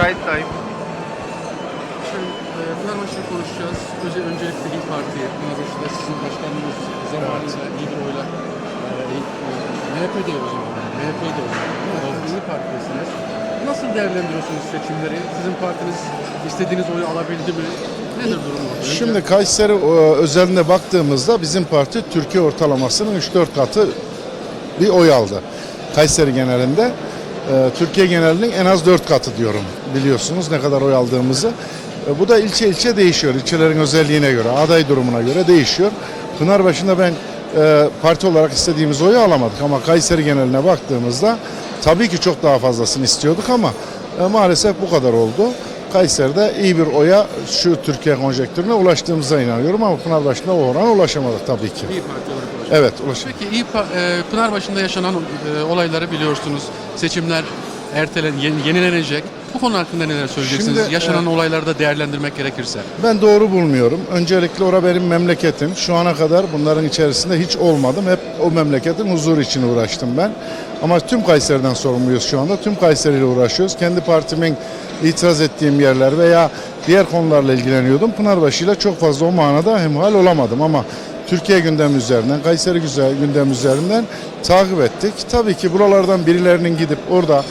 Kayıttayım. Şimdi e, Fenerbahçe'yi konuşacağız. Önce, öncelikle İYİ Parti, Fenerbahçe'de sizin başkanınız zamanında iyi bir oyla MHP de o zaman, MHP de o zaman. Evet. İYİ Parti'desiniz. Nasıl değerlendiriyorsunuz seçimleri? Sizin partiniz istediğiniz oyu alabildi mi? Nedir durum orada? Şimdi Kayseri e, özelinde baktığımızda bizim parti Türkiye ortalamasının 3-4 katı bir oy aldı. Kayseri genelinde. E, Türkiye genelinin en az 4 katı diyorum biliyorsunuz ne kadar oy aldığımızı. E, Bu da ilçe ilçe değişiyor. İlçelerin özelliğine göre, aday durumuna göre değişiyor. Pınarbaşı'nda ben e, parti olarak istediğimiz oyu alamadık ama Kayseri geneline baktığımızda tabii ki çok daha fazlasını istiyorduk ama e, maalesef bu kadar oldu. Kayseri'de iyi bir oya şu Türkiye konjektürüne ulaştığımıza inanıyorum ama Pınarbaşı'nda o orana ulaşamadık tabii ki. İYİ Parti olarak ulaşıyorsunuz. Evet, ulaşamadık. Peki İYİ e, Pınarbaşı'nda yaşanan e, olayları biliyorsunuz. Seçimler ertelen, yeni- yenilenecek. Bu konu hakkında neler söyleyeceksiniz? Şimdi, Yaşanan e, olaylarda değerlendirmek gerekirse. Ben doğru bulmuyorum. Öncelikle ora benim memleketim. Şu ana kadar bunların içerisinde hiç olmadım. Hep o memleketin huzuru için uğraştım ben. Ama tüm Kayseri'den sorumluyuz şu anda. Tüm Kayseri ile uğraşıyoruz. Kendi partimin itiraz ettiğim yerler veya diğer konularla ilgileniyordum. Pınarbaşı ile çok fazla o manada hemhal olamadım ama Türkiye gündemi üzerinden, Kayseri güzel gündemi üzerinden takip ettik. Tabii ki buralardan birilerinin gidip orada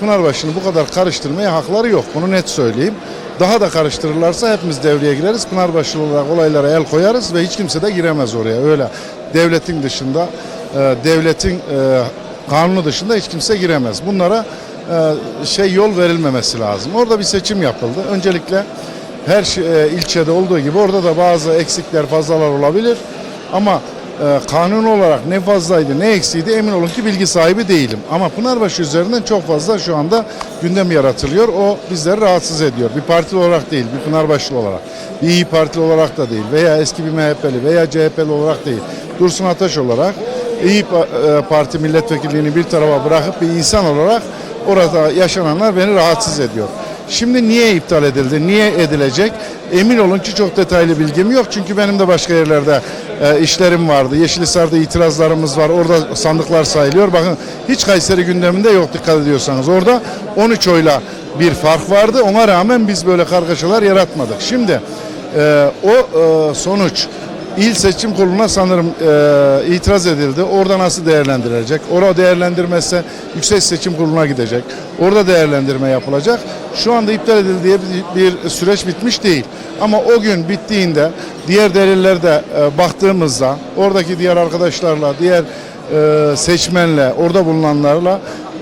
Pınarbaşı'nı bu kadar karıştırmaya hakları yok. Bunu net söyleyeyim. Daha da karıştırırlarsa hepimiz devreye gireriz. Pınarbaşılı olarak olaylara el koyarız ve hiç kimse de giremez oraya. Öyle devletin dışında, e, devletin e, kanunu dışında hiç kimse giremez. Bunlara e, şey yol verilmemesi lazım. Orada bir seçim yapıldı. Öncelikle her şey, ilçede olduğu gibi orada da bazı eksikler, fazlalar olabilir. Ama e, kanun olarak ne fazlaydı ne eksiydi emin olun ki bilgi sahibi değilim. Ama Pınarbaşı üzerinden çok fazla şu anda gündem yaratılıyor. O bizleri rahatsız ediyor. Bir parti olarak değil, bir Pınarbaşılı olarak. Bir İyi Partili olarak da değil veya eski bir MHP'li veya CHP'li olarak değil. Dursun Ataş olarak İyi e, Parti milletvekilliğini bir tarafa bırakıp bir insan olarak orada yaşananlar beni rahatsız ediyor. Şimdi niye iptal edildi, niye edilecek? Emin olun ki çok detaylı bilgim yok. Çünkü benim de başka yerlerde e, işlerim vardı. Yeşilisar'da itirazlarımız var. Orada sandıklar sayılıyor. Bakın hiç Kayseri gündeminde yok dikkat ediyorsanız. Orada 13 oyla bir fark vardı. Ona rağmen biz böyle kargaşalar yaratmadık. Şimdi e, o e, sonuç İl Seçim Kurulu'na sanırım e, itiraz edildi. Orada nasıl değerlendirilecek? Orada değerlendirmezse Yüksek Seçim Kurulu'na gidecek. Orada değerlendirme yapılacak. Şu anda iptal edildi bir, bir süreç bitmiş değil. Ama o gün bittiğinde diğer delillerde e, baktığımızda oradaki diğer arkadaşlarla, diğer e, seçmenle, orada bulunanlarla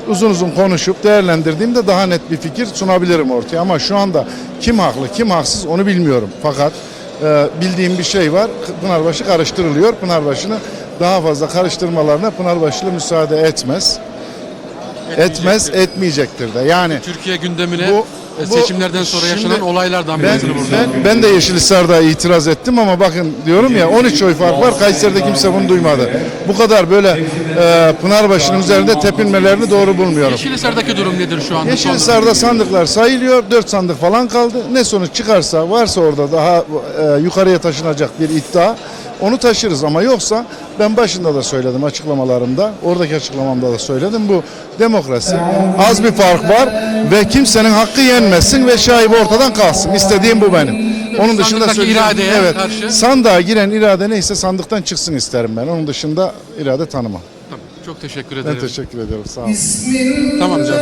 uzun uzun konuşup değerlendirdiğimde daha net bir fikir sunabilirim ortaya. Ama şu anda kim haklı, kim haksız onu bilmiyorum. Fakat e, bildiğim bir şey var. Pınarbaşı karıştırılıyor. Pınarbaşı'nı daha fazla karıştırmalarına Pınarbaşılı müsaade etmez. Etmez, etmeyecektir de. Yani Türkiye gündemine Bu- e, bu- seçimlerden sonra yaşanan şimdi olaylardan ben, birisini burada. ben, ben de Yeşilhisar'da itiraz ettim ama bakın diyorum ya 13 oy fark var. Kayseri'de kimse bunu duymadı. Bu kadar böyle e, Pınarbaşı'nın üzerinde tepinmelerini doğru bulmuyorum. Yeşilisar'daki durum nedir şu anda? Yeşilhisar'da sandıklar sayılıyor. 4 sandık falan kaldı. Ne sonuç çıkarsa varsa orada daha e, yukarıya taşınacak bir iddia onu taşırız ama yoksa ben başında da söyledim açıklamalarımda. Oradaki açıklamamda da söyledim. Bu demokrasi. Az bir fark var ve kimsenin hakkı yenmesin ve şaibe ortadan kalsın. İstediğim bu benim. Onun dışında söyleyeceğim- iradeye evet, karşı- Sandığa giren irade neyse sandıktan çıksın isterim ben. Onun dışında irade tanımam. Tamam, çok teşekkür Ben ederim. teşekkür ediyorum. Sağ olun. Tamam canım.